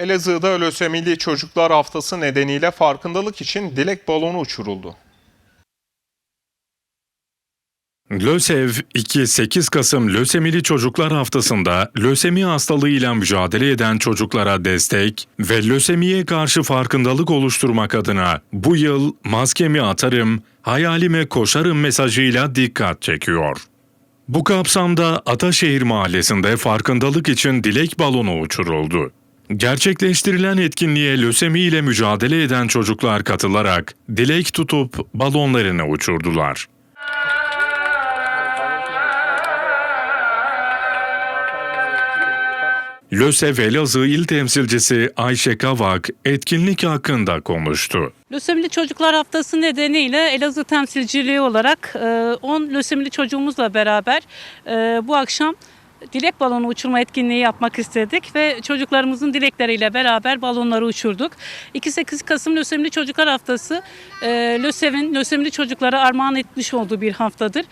Elazığ'da lösemili çocuklar haftası nedeniyle farkındalık için dilek balonu uçuruldu. LÖSEV 2-8 Kasım Lösemili Çocuklar Haftası'nda lösemi hastalığıyla mücadele eden çocuklara destek ve lösemiye karşı farkındalık oluşturmak adına bu yıl maskemi atarım, hayalime koşarım mesajıyla dikkat çekiyor. Bu kapsamda Ataşehir Mahallesi'nde farkındalık için dilek balonu uçuruldu. Gerçekleştirilen etkinliğe lösemi ile mücadele eden çocuklar katılarak dilek tutup balonlarını uçurdular. LÖSEV Elazığ İl Temsilcisi Ayşe Kavak etkinlik hakkında konuştu. Lösemili Çocuklar Haftası nedeniyle Elazığ temsilciliği olarak e, 10 lösemili çocuğumuzla beraber e, bu akşam dilek balonu uçurma etkinliği yapmak istedik ve çocuklarımızın dilekleriyle beraber balonları uçurduk. 2-8 Kasım Lösemili Çocuklar Haftası e, LÖSEV'in lösemili çocuklara armağan etmiş olduğu bir haftadır.